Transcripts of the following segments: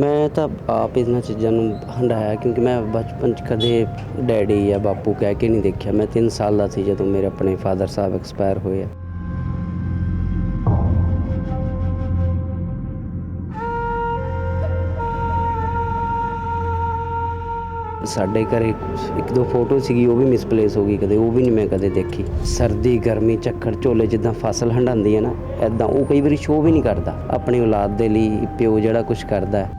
ਮੈਂ ਤਾਂ ਆਪ ਇਹਨਾਂ ਚੀਜ਼ਾਂ ਨੂੰ ਹੰਡਾਇਆ ਕਿਉਂਕਿ ਮੈਂ ਬਚਪਨ 'ਚ ਕਦੇ ਡੈਡੀ ਜਾਂ ਬਾਪੂ ਕਹਿ ਕੇ ਨਹੀਂ ਦੇਖਿਆ। ਮੈਂ 3 ਸਾਲ ਦਾ ਸੀ ਜਦੋਂ ਮੇਰੇ ਆਪਣੇ ਫਾਦਰ ਸਾਹਿਬ ਐਕਸਪਾਇਰ ਹੋਏ ਆ। ਸਾਡੇ ਘਰੇ ਇੱਕ ਦੋ ਫੋਟੋ ਸੀਗੀ, ਉਹ ਵੀ ਮਿਸਪਲੇਸ ਹੋ ਗਈ ਕਦੇ, ਉਹ ਵੀ ਨਹੀਂ ਮੈਂ ਕਦੇ ਦੇਖੀ। ਸਰਦੀ, ਗਰਮੀ, ਝੱਖੜ, ਝੋਲੇ ਜਿੱਦਾਂ ਫਸਲ ਹੰਡਾਉਂਦੀ ਹੈ ਨਾ ਐਦਾਂ ਉਹ ਕਈ ਵਾਰੀ ਸ਼ੋਅ ਵੀ ਨਹੀਂ ਕਰਦਾ, ਆਪਣੀ ਔਲਾਦ ਦੇ ਲਈ, ਪਿਓ ਜਿਹੜਾ ਕੁਝ ਕਰਦਾ। ਹੈ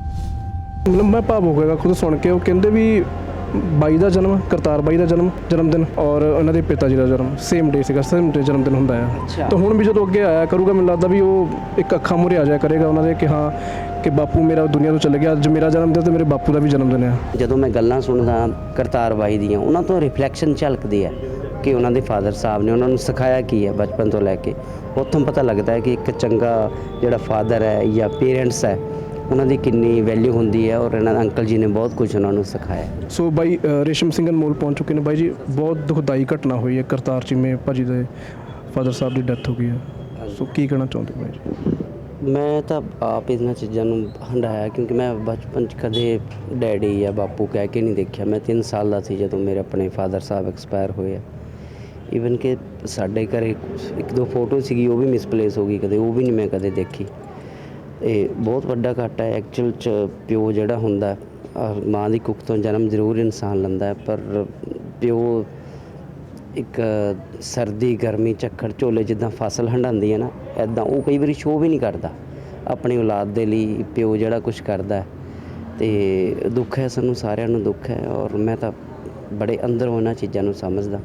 ਮਤਲਬ ਮੈਂ ਭਾਵੁਕ ਹੋਏਗਾ ਖੁਦ ਸੁਣ ਕੇ, ਉਹ ਕਹਿੰਦੇ ਵੀ ਬਾਈ ਦਾ ਜਨਮ ਕਰਤਾਰ ਬਾਈ ਦਾ ਜਨਮ ਜਨਮ ਦਿਨ ਔਰ ਉਹਨਾਂ ਦੇ ਪਿਤਾ ਜੀ ਦਾ ਜਨਮ ਸੇਮ ਡੇ ਸੀਗਾ ਸੇਮ ਡੇ ਜਨਮ ਦਿਨ ਹੁੰਦਾ ਅੱਛਾ। ਤਾਂ ਹੁਣ ਵੀ ਜਦੋਂ ਅੱਗੇ ਆਇਆ ਕਰੂਗਾ ਮੈਨੂੰ ਲੱਗਦਾ ਵੀ ਉਹ ਇੱਕ ਅੱਖਾਂ ਮੂਹਰੇ ਆ ਜਾਇਆ ਕਰੇਗਾ ਉਹਨਾਂ ਦੇ ਕਿ ਹਾਂ ਕਿ ਬਾਪੂ ਮੇਰਾ ਦੁਨੀਆ ਤੋਂ ਚਲੇ ਗਿਆ ਅੱਜ ਮੇਰਾ ਜਨਮ ਦਿਨ ਤੇ ਮੇਰੇ ਬਾਪੂ ਦਾ ਵੀ ਜਨਮ ਦਿਨ ਆ। ਜਦੋਂ ਮੈਂ ਗੱਲਾਂ ਸੁਣਦਾ ਕਰਤਾਰ ਬਾਈ ਦੀਆਂ ਉਹਨਾਂ ਤੋਂ ਰਿਫਲੈਕਸ਼ਨ ਝਲਕਦੀ ਹੈ ਕਿ ਉਹਨਾਂ ਦੇ ਫਾਦਰ ਸਾਹਿਬ ਨੇ ਉਹਨਾਂ ਨੂੰ ਸਿਖਾਇਆ ਕੀ ਹੈ ਬਚਪਨ ਤੋਂ ਲੈ ਕੇ। ਉੱਥੋਂ ਪਤਾ ਲੱਗਦਾ ਹੈ ਕਿ ਇੱਕ ਚੰਗਾ ਜਿਹੜਾ ਫਾਦਰ ਹੈ ਜਾਂ ਪੇਰੈਂਟਸ ਹੈ ਉਹਨਾਂ ਦੀ ਕਿੰਨੀ ਵੈਲਿਊ ਹੁੰਦੀ ਹੈ ਔਰ ਇਹਨਾਂ ਅੰਕਲ ਜੀ ਨੇ ਬਹੁਤ ਕੁਝ ਉਹਨਾਂ ਨੂੰ ਸਿਖਾਇਆ ਸੋ ਬਾਈ ਰੇਸ਼ਮ ਸਿੰਘ ਅਨਮੋਲ ਪਹੁੰਚ ਚੁੱਕੇ ਨੇ। ਬਾਈ ਜੀ ਬਹੁਤ ਦੁਖਦਾਈ ਘਟਨਾ ਹੋਈ ਹੈ। ਕਰਤਾਰ ਚੀਮੇ ਭਾਜੀ ਦੇ ਫਾਦਰ ਸਾਹਿਬ ਦੀ ਡੈਥ ਹੋ ਗਈ ਹੈ। ਸੋ ਕੀ ਕਹਿਣਾ ਚਾਹੁੰਦੇ ਬਾਈ ਜੀ? ਮੈਂ ਤਾਂ ਆਪ ਇਹਨਾਂ ਚੀਜ਼ਾਂ ਨੂੰ ਹੰਡਾਇਆ ਕਿਉਂਕਿ ਮੈਂ ਬਚਪਨ 'ਚ ਕਦੇ ਡੈਡੀ ਜਾਂ ਬਾਪੂ ਕਹਿ ਕੇ ਨਹੀਂ ਦੇਖਿਆ। ਮੈਂ 3 ਸਾਲ ਦਾ ਸੀ ਜਦੋਂ ਮੇਰੇ ਆਪਣੇ ਫਾਦਰ ਸਾਹਿਬ ਐਕਸਪਾਇਰ ਹੋਏ ਆ। ਈਵਨ ਕਿ ਸਾਡੇ ਘਰੇ ਇੱਕ ਦੋ ਫੋਟੋ ਸੀਗੀ ਉਹ ਵੀ ਮਿਸਪਲੇਸ ਹੋ ਗਈ ਕਦੇ ਉਹ ਵੀ ਨਹੀਂ ਮੈਂ ਕਦੇ ਦੇਖੀ। ਇਹ ਬਹੁਤ ਵੱਡਾ ਘਾਟਾ ਹੈ ਐਕਚੁਅਲ 'ਚ ਪਿਓ ਜਿਹੜਾ ਹੁੰਦਾ ਮਾਂ ਦੀ ਕੁੱਖ ਤੋਂ ਜਨਮ ਜ਼ਰੂਰ ਇਨਸਾਨ ਲੈਂਦਾ ਪਰ ਪਿਓ ਇੱਕ ਸਰਦੀ, ਗਰਮੀ, ਝੱਖੜ, ਝੋਲੇ ਜਿੱਦਾਂ ਫਸਲ ਹੰਡਾਉਂਦੀ ਹੈ ਨਾ ਐਦਾਂ ਉਹ ਕਈ ਵਾਰੀ ਸ਼ੋਅ ਵੀ ਨਹੀਂ ਕਰਦਾ। ਆਪਣੀ ਔਲਾਦ ਦੇ ਲਈ ਪਿਓ ਜਿਹੜਾ ਕੁਝ ਕਰਦਾ ਹੈ, ਤੇ ਦੁੱਖ ਹੈ, ਸਾਨੂੰ ਸਾਰਿਆਂ ਨੂੰ ਦੁੱਖ ਹੈ, ਔਰ ਮੈਂ ਤਾਂ ਬੜੇ ਅੰਦਰੋਂ ਉਹਨਾਂ ਚੀਜ਼ਾਂ ਨੂੰ ਸਮਝਦਾ।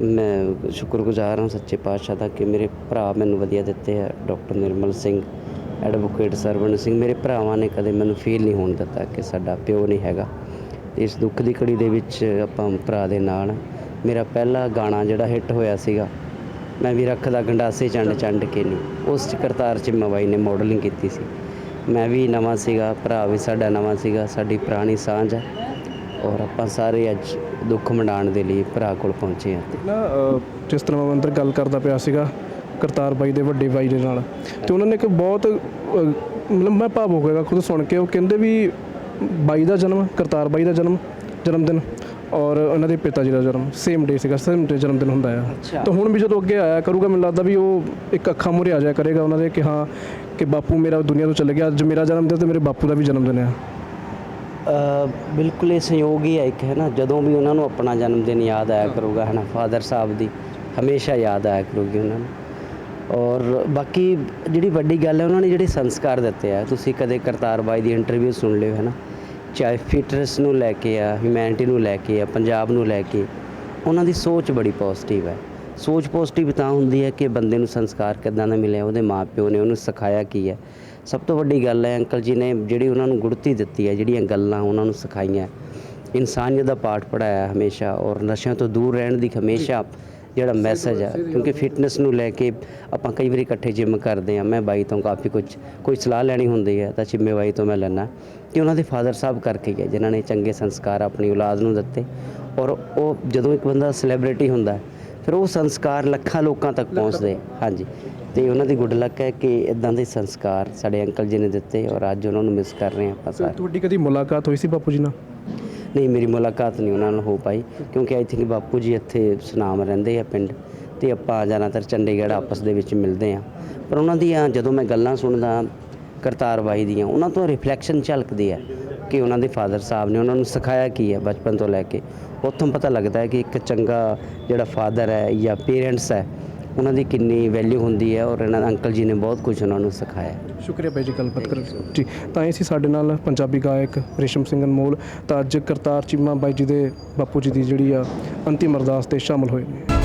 ਮੈਂ ਸ਼ੁਕਰਗੁਜ਼ਾਰ ਹਾਂ ਸੱਚੇ ਪਾਤਸ਼ਾਹ ਦਾ ਕਿ ਮੇਰੇ ਭਰਾ ਮੈਨੂੰ ਵਧੀਆ ਦਿੱਤੇ ਆ ਡਾਕਟਰ ਨਿਰਮਲ ਸਿੰਘ। ਐਡਵੋਕੇਟ ਸਰਵਣ ਸਿੰਘ, ਮੇਰੇ ਭਰਾਵਾਂ ਨੇ ਕਦੇ ਮੈਨੂੰ ਫੀਲ ਨਹੀਂ ਹੋਣ ਦਿੱਤਾ ਕਿ ਸਾਡਾ ਪਿਓ ਨਹੀਂ ਹੈਗਾ। ਇਸ ਦੁੱਖ ਦੀ ਘੜੀ ਦੇ ਵਿੱਚ ਆਪਾਂ ਭਰਾ ਦੇ ਨਾਲ, ਮੇਰਾ ਪਹਿਲਾ ਗਾਣਾ ਜਿਹੜਾ ਹਿੱਟ ਹੋਇਆ ਸੀਗਾ, ਮੈਂ ਵੀ ਰੱਖਦਾ ਗੰਡਾਸੇ ਚੰਡ ਚੰਡ ਕੇ ਨਹੀਂ ਉਸ ਚ ਕਰਤਾਰ ਚਿੰਮਾ ਬਾਈ ਨੇ ਮਾਡਲਿੰਗ ਕੀਤੀ ਸੀ। ਮੈਂ ਵੀ ਨਵਾਂ ਸੀਗਾ, ਭਰਾ ਵੀ ਸਾਡਾ ਨਵਾਂ ਸੀਗਾ, ਸਾਡੀ ਪੁਰਾਣੀ ਸਾਂਝ ਹੈ ਔਰ ਆਪਾਂ ਸਾਰੇ ਅੱਜ ਦੁੱਖ ਮਨਾਉਣ ਦੇ ਲਈ ਭਰਾ ਕੋਲ ਪਹੁੰਚੇ ਹਾਂ ਤੇ ਨਾ ਜਿਸ ਤਰ੍ਹਾਂ ਮੈਂ ਅੰਦਰ ਗੱਲ ਕਰਦਾ ਪਿਆ ਸੀਗਾ ਕਰਤਾਰ ਬਾਈ ਦੇ ਵੱਡੇ ਬਾਈ ਦੇ ਨਾਲ। ਤੇ ਉਹਨਾਂ ਨੇ ਇੱਕ ਬਹੁਤ ਮਤਲਬ ਮੈਂ ਭਾਵੁਕ ਹੋਏਗਾ ਖੁਦ ਸੁਣ ਕੇ। ਉਹ ਕਹਿੰਦੇ ਵੀ ਬਾਈ ਦਾ ਜਨਮ ਕਰਤਾਰ ਬਾਈ ਦਾ ਜਨਮ ਜਨਮ ਦਿਨ ਔਰ ਉਹਨਾਂ ਦੇ ਪਿਤਾ ਜੀ ਦਾ ਜਨਮ ਸੇਮ ਡੇ ਸੀਗਾ ਸੇਮ ਡੇ ਜਨਮ ਦਿਨ ਹੁੰਦਾ ਆ। ਤਾਂ ਹੁਣ ਵੀ ਜਦੋਂ ਅੱਗੇ ਆਇਆ ਕਰੂਗਾ ਮੈਨੂੰ ਲੱਗਦਾ ਵੀ ਉਹ ਇੱਕ ਅੱਖਾਂ ਮੂਹਰੇ ਆ ਜਾਇਆ ਕਰੇਗਾ ਉਹਨਾਂ ਦੇ ਕਿ ਹਾਂ ਕਿ ਬਾਪੂ ਮੇਰਾ ਦੁਨੀਆ ਤੋਂ ਚਲੇ ਗਿਆ ਅੱਜ ਮੇਰਾ ਜਨਮ ਦਿਨ ਤੇ ਮੇਰੇ ਬਾਪੂ ਦਾ ਵੀ ਜਨਮ ਦਿਨ ਆ। ਬਿਲਕੁਲ ਇਹ ਸੰਯੋਗ ਹੀ ਹੈ ਇੱਕ ਹੈ ਨਾ? ਜਦੋਂ ਵੀ ਉਹਨਾਂ ਨੂੰ ਆਪਣਾ ਜਨਮ ਦਿਨ ਯਾਦ ਆਇਆ ਕਰੂਗਾ ਹੈ ਨਾ? ਫਾਦਰ ਸਾਹਿਬ ਦੀ ਹਮੇਸ਼ਾ ਯਾਦ ਆਇਆ ਕਰੂਗੀ ਉਹਨਾਂ ਨੂੰ। ਔਰ ਬਾਕੀ ਜਿਹੜੀ ਵੱਡੀ ਗੱਲ ਹੈ, ਉਹਨਾਂ ਨੇ ਜਿਹੜੇ ਸੰਸਕਾਰ ਦਿੱਤੇ ਆ, ਤੁਸੀਂ ਕਦੇ ਕਰਤਾਰ ਬਾਈ ਦੀ ਇੰਟਰਵਿਊ ਸੁਣ ਲਿਓ, ਹੈ ਨਾ? ਚਾਹੇ ਫਿਟਨੈਸ ਨੂੰ ਲੈ ਕੇ ਆ ਹਿਊਮੈਨਿਟੀ ਨੂੰ ਲੈ ਕੇ ਆ, ਪੰਜਾਬ ਨੂੰ ਲੈ ਕੇ, ਉਹਨਾਂ ਦੀ ਸੋਚ ਬੜੀ ਪੋਜ਼ਿਟਿਵ ਹੈ। ਸੋਚ ਪੋਜ਼ਿਟਿਵ ਤਾਂ ਹੁੰਦੀ ਹੈ ਕਿ ਬੰਦੇ ਨੂੰ ਸੰਸਕਾਰ ਕਿੱਦਾਂ ਦਾ ਮਿਲਿਆ, ਉਹਦੇ ਮਾਪਿਓ ਨੇ ਉਹਨੂੰ ਸਿਖਾਇਆ ਕੀ ਹੈ। ਸਭ ਤੋਂ ਵੱਡੀ ਗੱਲ ਹੈ, ਅੰਕਲ ਜੀ ਨੇ ਜਿਹੜੀ ਉਹਨਾਂ ਨੂੰ ਗੁੜਤੀ ਦਿੱਤੀ ਹੈ, ਜਿਹੜੀਆਂ ਗੱਲਾਂ ਉਹਨਾਂ ਨੂੰ ਸਿਖਾਈਆਂ, ਇਨਸਾਨੀਅਤ ਦਾ ਪਾਠ ਪੜਾਇਆ ਹਮੇਸ਼ਾ, ਔਰ ਨਸ਼ਿਆਂ ਤੋਂ ਦੂਰ ਰਹਿਣ ਦੀ ਹਮੇਸ਼ਾ ਜਿਹੜਾ ਮੈਸੇਜ ਹੈ ਕਿਉਂਕਿ ਫਿਟਨੈਸ ਨੂੰ ਲੈ ਕੇ ਆਪਾਂ ਕਈ ਵਾਰੀ ਇਕੱਠੇ ਜਿਮ ਕਰਦੇ ਆ ਮੈਂ ਬਾਈ ਤੋਂ ਕਾਫੀ ਕੁਝ ਕੋਈ ਸਲਾਹ ਲੈਣੀ ਹੁੰਦੀ ਹੈ ਤਾਂ ਚਿੰਮੇ ਬਾਈ ਤੋਂ ਮੈਂ ਲੈਣਾ ਕਿ ਉਹਨਾਂ ਦੇ ਫਾਦਰ ਸਾਹਿਬ ਕਰਕੇ ਗਏ ਜਿਨ੍ਹਾਂ ਨੇ ਚੰਗੇ ਸੰਸਕਾਰ ਆਪਣੀ ਔਲਾਦ ਨੂੰ ਦਿੱਤੇ। ਔਰ ਉਹ ਜਦੋਂ ਇੱਕ ਬੰਦਾ ਸੈਲੀਬ੍ਰਿਟੀ ਹੁੰਦਾ ਹੈ, ਫਿਰ ਉਹ ਸੰਸਕਾਰ ਲੱਖਾਂ ਲੋਕਾਂ ਤੱਕ ਪਹੁੰਚਦੇ। ਆ। ਹਾਂਜੀ। ਤੇ ਉਹਨਾਂ ਦੀ ਗੁੱਡ ਲੱਕ ਹੈ ਕਿ ਇਦਾਂ ਦੇ ਸੰਸਕਾਰ ਸਾਡੇ ਅੰਕਲ ਜੀ ਨੇ ਦਿੱਤੇ ਔਰ ਅੱਜ ਉਹਨਾਂ ਨੂੰ ਮਿਸ ਕਰ ਰਹੇ ਹਾਂ ਆਪਾਂ ਸਾਰੇ। ਤੁਹਾਡੀ ਕਦੀ ਮੁਲਾਕਾਤ ਹੋਈ ਸੀ ਬਾਪੂ ਜੀ ਨਾਲ? ਨਹੀਂ, ਮੇਰੀ ਮੁਲਾਕਾਤ ਨਹੀਂ ਉਹਨਾਂ ਨਾਲ ਹੋ ਪਾਈ, ਕਿਉਂਕਿ ਆਈ ਥਿੰਕ ਬਾਪੂ ਜੀ ਇੱਥੇ ਸੁਨਾਮ ਰਹਿੰਦੇ ਆ ਪਿੰਡ ਤੇ ਆਪਾਂ ਜ਼ਿਆਦਾਤਰ ਚੰਡੀਗੜ੍ਹ ਆਪਸ ਦੇ ਵਿੱਚ ਮਿਲਦੇ ਆ। ਪਰ ਉਹਨਾਂ ਦੀਆਂ ਜਦੋਂ ਮੈਂ ਗੱਲਾਂ ਸੁਣਦਾ ਕਰਤਾਰ ਬਾਈ ਦੀਆਂ, ਉਹਨਾਂ ਤੋਂ ਰਿਫਲੈਕਸ਼ਨ ਝਲਕਦੀ ਹੈ ਕਿ ਉਹਨਾਂ ਦੇ ਫਾਦਰ ਸਾਹਿਬ ਨੇ ਉਹਨਾਂ ਨੂੰ ਸਿਖਾਇਆ ਕੀ ਹੈ ਬਚਪਨ ਤੋਂ ਲੈ ਕੇ। ਉੱਥੋਂ ਪਤਾ ਲੱਗਦਾ ਹੈ ਕਿ ਇੱਕ ਚੰਗਾ ਜਿਹੜਾ ਫਾਦਰ ਹੈ ਜਾਂ ਪੇਰੈਂਟਸ ਹੈ ਉਹਨਾਂ ਦੀ ਕਿੰਨੀ ਵੈਲਿਊ ਹੁੰਦੀ ਹੈ ਔਰ ਇਹਨਾਂ ਦੇ ਅੰਕਲ ਜੀ ਨੇ ਬਹੁਤ ਕੁਝ ਉਹਨਾਂ ਨੂੰ ਸਿਖਾਇਆ ਸ਼ੁਕਰੀਆ ਬਾਈ ਜੀ ਗੱਲਬਾਤ ਕਰਨ ਲਈ। ਜੀ ਤਾਂ ਇਹ ਸੀ ਸਾਡੇ ਨਾਲ ਪੰਜਾਬੀ ਗਾਇਕ ਰੇਸ਼ਮ ਸਿੰਘ ਅਨਮੋਲ। ਤਾਂ ਅੱਜ ਕਰਤਾਰ ਚੀਮਾ ਬਾਈ ਜੀ ਦੇ ਬਾਪੂ ਜੀ ਦੀ ਜਿਹੜੀ ਆ ਅੰਤਿਮ ਅਰਦਾਸ ਤੇ ਸ਼ਾਮਲ ਹੋਏ ਨੇ।